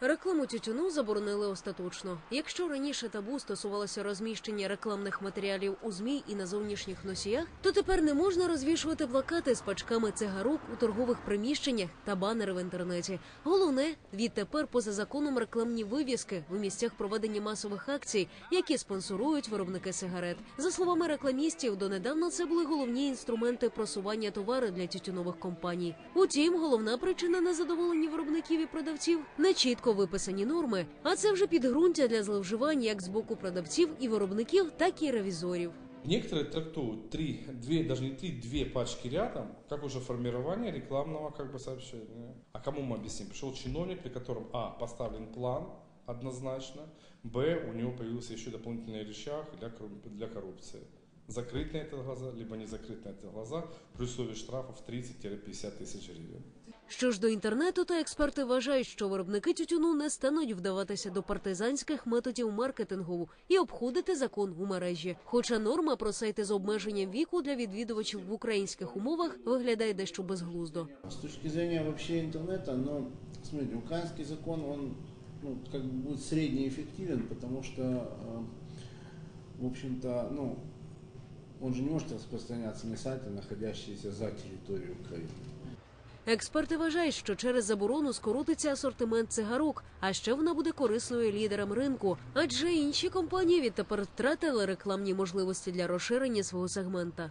Рекламу тютюну заборонили остаточно. Якщо раніше табу стосувалося розміщення рекламних матеріалів у змі і на зовнішніх носіях, то тепер не можна розвішувати плакати з пачками цигарок у торгових приміщеннях та банери в інтернеті. Головне, відтепер поза законом рекламні вивіски у місцях проведення масових акцій, які спонсорують виробники сигарет. За словами рекламістів, донедавна це були головні інструменти просування товару для тютюнових компаній. Утім, головна причина незадоволення виробників і продавців не чітко виписані норми, а це вже підґрунтя для зловживань як з боку продавців і виробників, так і ревізорів. Некоторые трактуют три, две, даже не три, две пачки рядом, как уже формирование рекламного как бы сообщения. А кому мы объясним? Пришел чиновник, при котором, а, поставлен план однозначно, б, у него появился еще дополнительный рычаг для, корру- для коррупции. Закрыть на это глаза, либо не закрыть на это глаза, при условии штрафов 30-50 тысяч гривен. Що ж до інтернету, то експерти вважають, що виробники тютюну не стануть вдаватися до партизанських методів маркетингу і обходити закон у мережі. Хоча норма про сайти з обмеженням віку для відвідувачів в українських умовах виглядає дещо безглуздо. С точки зрения вообще интернета, но смотрите, украинский закон, он ну, как бы будет среднеэффективен, потому что, э, в общем-то, ну, он же не может распространяться на сайты, находящиеся за территорией Украины. Експерти вважають, що через заборону скоротиться асортимент цигарок, а ще вона буде корисною лідерам ринку, адже інші компанії відтепер втратили рекламні можливості для розширення свого сегмента.